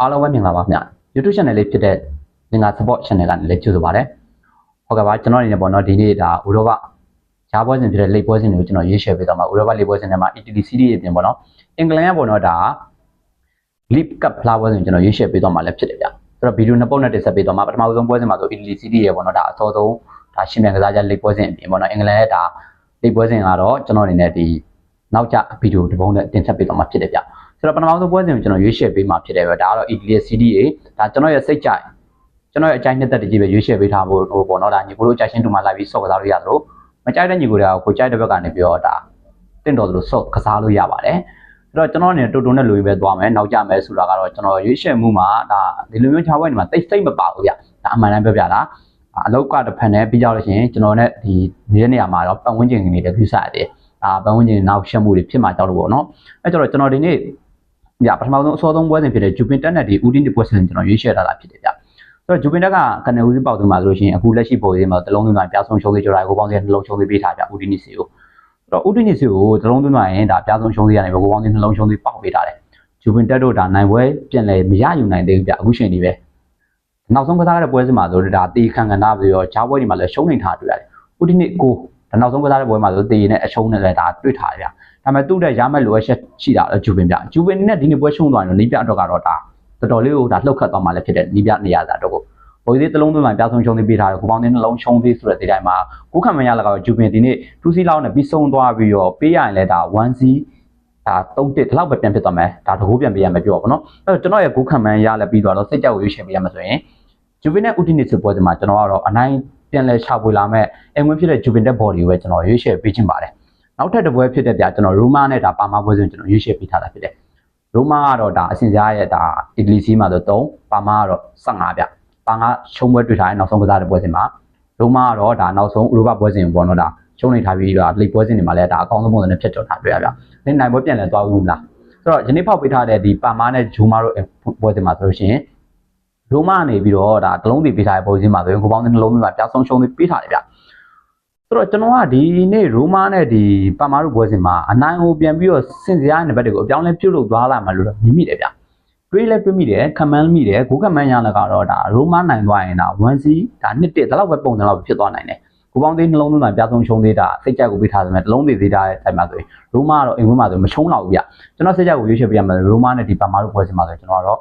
အားလုံးပဲမြင်လာပါခင်ဗျ YouTube channel လေးဖြစ်တဲ့ငင်္ဂါ support channel ကနေလည်းကြိုဆိုပါရစေဟုတ်ကဲ့ပါကျွန်တော်အနေနဲ့ပေါ့နော်ဒီနေ့ဒါဥရောပရှားပွဲစဉ်ဖြစ်တဲ့လိပ်ပွဲစဉ်တွေကိုကျွန်တော်ရေးရှယ်ပေးသွားမှာဥရောပလိပ်ပွဲစဉ်တွေမှာ Italy series အပြင်ပေါ့နော်အင်္ဂလန်ကပေါ့နော်ဒါ League Cup ဖလားပွဲစဉ်ကိုကျွန်တော်ရေးရှယ်ပေးသွားမှာလည်းဖြစ်တယ်ဗျအဲ့တော့ဗီဒီယိုနှစ်ပုတ်နဲ့တင်ဆက်ပေးသွားမှာပထမဆုံးပွဲစဉ်မှာဆို Italy series ရေပေါ့နော်ဒါအစောဆုံးဒါရှင်းပြန်ကစားကြလိပ်ပွဲစဉ်အပြင်ပေါ့နော်အင်္ဂလန်ရဲ့ဒါလိပ်ပွဲစဉ်ကတော့ကျွန်တော်အနေနဲ့ဒီနောက်ကျဗီဒီယိုတစ်ပုံနဲ့တင်ဆက်ပေးသွားမှာဖြစ်တယ်ဗျ ဆိုတော့ပထမဆုံးပွဲစဉ်ကိုကျွန်တော်ရွေးချယ်ပေးမှာဖြစ်တယ်ပဲဒါကတော့ Italy CD ရေဒါကျွန်တော်ရဲ့စိတ်ကြိုက်ကျွန်တော်ရဲ့အကြိုက်နှစ်သက်တကြီးပဲရွေးချယ်ပေးထားဖို့ဟိုပေါ့နော်ဒါညီကိုတို့အကြိုက်ရှင်းတူမှာလိုက်ပြီးဆော့ကစားလို့ရသလိုမကြိုက်တဲ့ညီကိုတွေကကိုကြိုက်တဲ့ဘက်ကနေပြောတာတင့်တော်သလိုဆော့ကစားလို့ရပါတယ်အဲ့တော့ကျွန်တော်အနေနဲ့တူတူနဲ့လူရင်းပဲသွားမယ်နောက်ကြမယ်ဆိုတာကတော့ကျွန်တော်ရွေးချယ်မှုမှာဒါဒီလိုမျိုးခြားပွဲတွေမှာတိတ်စိတ်မပါဘူးဗျဒါအမှန်တမ်းပြောပြတာအလောက်ကတစ်ဖက်နဲ့ပြီးကြလို့ရှိရင်ကျွန်တော်နဲ့ဒီနေတဲ့နေရာမှာတော့ပတ်ဝန်းကျင်နေတယ်ပြုစားရတယ်အာပတ်ဝန်းကျင်နောက်ရှက်မှုတွေဖြစ်မှာကြောက်လို့ပေါ့နော်အဲ့ကျတော့ကျွန်တော်ဒီနေ့ ညပထမဆုံးအစောဆုံးပွဲစဉ်ဖြစ်တဲ့ဂျူပင်တက်နဲ့ဒီဦးတင်းဒီပွဲစဉ်ကျွန်တော်ရွေးချယ်ထားတာဖြစ်တယ်ဗျဆိုတော့ဂျူပင်တက်ကကနေဦးစီးပေါက်သွင်းမှာဆိုလို့ရှိရင်အခုလက်ရှိပုံလေးမှာတလုံးသွင်းမှာပြဆုံးရှုံးသေးကြတာကိုပေါင်းစည်းနှလုံးရှုံးသေးပေးထားကြဦးတင်းဒီစီကိုအဲ့တော့ဦးတင်းဒီစီကိုတလုံးသွင်းမှာရင်ဒါပြဆုံးရှုံးသေးရတယ်ပဲကိုပေါင်းစည်းနှလုံးရှုံးသေးပေါက်ပေးထားတယ်ဂျူပင်တက်တို့ဒါနိုင်ပွဲပြန်လဲမရယူနိုင်သေးဘူးဗျအခုချိန်ဒီပဲနောက်ဆုံးကစားတဲ့ပွဲစဉ်မှာဆိုတော့ဒါတေခံကန်တာပြီးတော့ဂျားပွဲဒီမှာလည်းရှုံးနေထားတွေ့ရတယ်ဦးတင်းဒီကိုဒါ နောက်ဆုံးကစားတဲ့ပွဲမှာဆိုတေနဲ့အရှုံးနဲ့လည်းဒါတွေ့ထားတယ်ဗျဒါပေမဲ့သူ့တဲ့ရမဲ့လိုအပ်ချက်ရှိတာလဲဂျူပင်ဗျဂျူပင်နဲ့ဒီနေ့ပွဲရှုံးသွားရင်တော့နီးပြအတွက်ကတော့ဒါတော်တော်လေးကိုဒါလှုပ်ခတ်သွားမှလည်းဖြစ်တဲ့နီးပြနေရတာတော့ကိုဘိုးသေးတစ်လုံးသွင်းမှပြဆုံးရှုံးသေးပေးထားတယ်ကိုပေါင်းသေးနှလုံးရှုံးသေးဆိုတဲ့ဒီတိုင်းမှာကိုခံမရလကတော့ဂျူပင်ဒီနေ့2စီးလောက်နဲ့ပြီးဆုံးသွားပြီးတော့ပေးရရင်လည်းဒါ1စီးဒါ3တစ်ဒီလောက်ပဲပြန်ဖြစ်သွားမယ်ဒါတကူပြန်ပေးရမယ်ပြောပါဘောနော်အဲ့တော့ကျွန်တော်ရဲ့ကိုခံမှန်ရလည်းပြီးသွားတော့စိတ်ကြောက်ရွေးချယ်ပေးရမှာဆိုရင်ဂျူပင်နဲ့ဥတီနစ်ဆိုပွဲဒီမှာကျွန်တော်ကတော့အနိုင် ပြန်လဲချပွေလာမဲ့အင်ဝင်ဖြစ်တဲ့ဂျူပင်တက်ဘော်ဒီကိုပဲကျွန်တော်ရွေးချယ်ပေးခြင်းပါတယ်နောက်ထပ်တစ်ပွဲဖြစ်တဲ့ပြကျွန်တော်ရိုမာနဲ့ဒါပါမာပွဲစဉ်ကျွန်တော်ရွေးချယ်ပေးထားတာဖြစ်တယ်ရိုမာကတော့ဒါအစင်ကြားရဲ့ဒါအီတလီစီမှာဆို3ပါမာကတော့15ဗျပါငါရှုံးပွဲတွေ့ထားတဲ့နောက်ဆုံးကစားတဲ့ပွဲစဉ်မှာရိုမာကတော့ဒါနောက်ဆုံးဥရောပပွဲစဉ်ပေါ့နော်ဒါရှုံးနေထားပြီးတော့လိပ်ပွဲစဉ်တွေမှာလည်းဒါအကောင်းဆုံးပုံစံနဲ့ဖြစ်တော့တာတွေ့ရဗျ။ဒီနိုင်ပွဲပြန်လဲသွားဦးမလား။ဆိုတော့ယနေ့ဖောက်ပေးထားတဲ့ဒီပါမာနဲ့ဂျူမာတို့ပွဲစဉ်မှာဆိုလို့ရှိရင် ရိုမာနေပြီးတော့ဒါတလုံးတွေပေးထားတဲ့ပွဲစဉ်မှာဆိုရင်ကိုပေါင်းတဲ့နှလုံးတွေမှာပြဆုံးရှုံးတွေပေးထားတယ်ဗျ။ဆိုတော့ကျွန်တော်ကဒီနေ့ရိုမာနဲ့ဒီပါမာတို့ပွဲစဉ်မှာအနိုင်ကိုပြန်ပြီးတော့စင်စရာတဲ့ဘက်တွေကိုအပြောင်းလဲပြုတ်လို့သွားလာမှလို့တော့မြင်မိတယ်ဗျ။တွေးလဲတွေးမိတယ်ခမန်းမိတယ်ကိုကမန်းရလာကတော့ဒါရိုမာနိုင်သွားရင်ဒါ1စီဒါနှစ်တစ်ဒါတော့ပဲပုံစံတော့ဖြစ်သွားနိုင်တယ်ကိုပေါင်းသေးနှလုံးသွင်းတာပြဆုံးရှုံးသေးတာစိတ်ကြက်ကိုပေးထားတယ်မဲ့တလုံးသေးသေးတာတဲ့တိုင်မှာဆိုရင်ရိုမာကတော့အိမ်ဝင်းမှာဆိုမရှုံးတော့ဘူးဗျကျွန်တော်စိတ်ကြက်ကိုရွေးချယ်ပေးရမယ်ရိုမာနဲ့ဒီပါမာတို့ပွဲစဉ်မှာဆိုကျွန်တော်ကတော့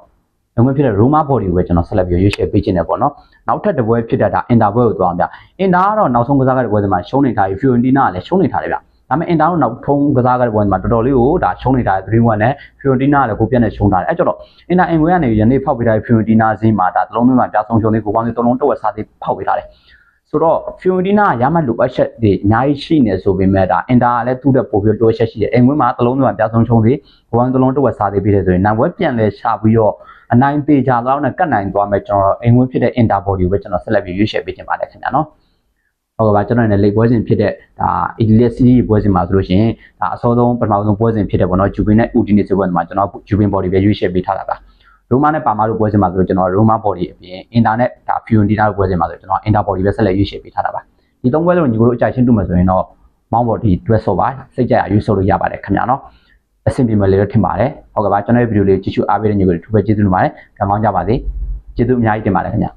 ငွေဖြစ်တဲ့ရိုမာဘော်ဒီကိုပဲကျွန်တော်ဆက်လက်ပြီးရွေးချယ်ပေးခြင်းတယ်ပေါ့နော်နောက်ထပ်တစ်ပွဲဖြစ်တဲ့ဒါအင်တာပွဲကိုသွားအောင်ဗျအင်တာကတော့နောက်ဆုံးကစားခဲ့တဲ့ပွဲစဉ်မှာရှုံးနေထားပြီးဖီယိုရန်တီနာကလည်းရှုံးနေထားတယ်ဗျဒါပေမဲ့အင်တာတို့နောက်ထုံးကစားခဲ့တဲ့ပွဲမှာတော်တော်လေးကိုဒါရှုံးနေတာ3-1နဲ့ဖီယိုရန်တီနာကလည်းကိုပြတ်နဲ့ရှုံးထားတယ်အဲ့ကျတော့အင်တာအင်ဝဲကနေယနေ့ဖောက်ပေးထားတဲ့ဖီယိုရန်တီနာဈေးမှာဒါတလုံးမျိုးမှာပြဆုံးရှုံးသေးကိုပေါင်းသေးသုံးလုံးတစ်ဝက်စားသေးဖောက်ပေးထားတယ် ဆိုတော့ဖီယိုရန်တီနာရမှတ်လိုအပ်ချက်တွေအများကြီးရှိနေဆိုပေမဲ့ဒါအင်တာကလည်းသူ့တဲ့ပို့ပြီးတိုးချက်ရှိတယ်အင်ဝဲမှာတလုံးမျိုးမှာပြဆုံးရှုံးသေးကိုပေါင်းတစ်လုံးတစ်ဝက်စားသေးပြီးတယ်ဆိုရင်နိုင်ဝဲပြန်လဲရှာပြီးတော့အနိုင်သေးကြတော့နဲ့ကတ်နိုင်သွားမယ်ကျွန်တော်အင်ဝဲဖြစ်တဲ့ Interpol ကိုပဲကျွန်တော်ဆက်လက်ပြီးရွေးချယ်ပေးခြင်းပါတယ်ခင်ဗျာနော်ဟုတ်ကဲ့ပါကျွန်တော်လည်းလိပ်ပွဲစဉ်ဖြစ်တဲ့ဒါ Elite Series ပွဲစဉ်မှာဆိုလို့ရှိရင်ဒါအစောဆုံးပထမဆုံးပွဲစဉ်ဖြစ်တဲ့ပေါ့နော်ဂျူပင်နဲ့ Udine ဆိုပွဲမှာကျွန်တော်ဂျူပင် body ပဲရွေးချယ်ပေးထားတာပါ ရိုမာနဲ့ပါမာတို့ပွဲစဉ်မှာဆိုတော့ကျွန်တော်ရိုမာ body အပြင်အင်တာနဲ့ဒါ Fiorentina တို့ပွဲစဉ်မှာဆိုကျွန်တော်အင်တာ body ပဲဆက်လက်ရွေးချယ်ပေးထားတာပါဒီသုံးပွဲလုံးညီကိုတို့အကြိုက်ချင်းတူမယ်ဆိုရင်တော့ mount body တွဲဆော့ပါစိတ်ကြရရွေးဆော့လို့ရပါတယ်ခင်ဗျာနော်အဆင်ပြေမယ်လေလို့ထင်ပါတယ်ဟုတ်ကဲ့ပါကျွန်တော်ရဲ့ဗီဒီယိုလေးကြည့်ရှုအားပေးတဲ့ညီကိုတို့ထူပဲကျေးဇူးတင်ပါတယ်ကံကောင်းကြပါစေကျေးဇူးအများကြီးတင်ပါတယ်ခင်ဗျာ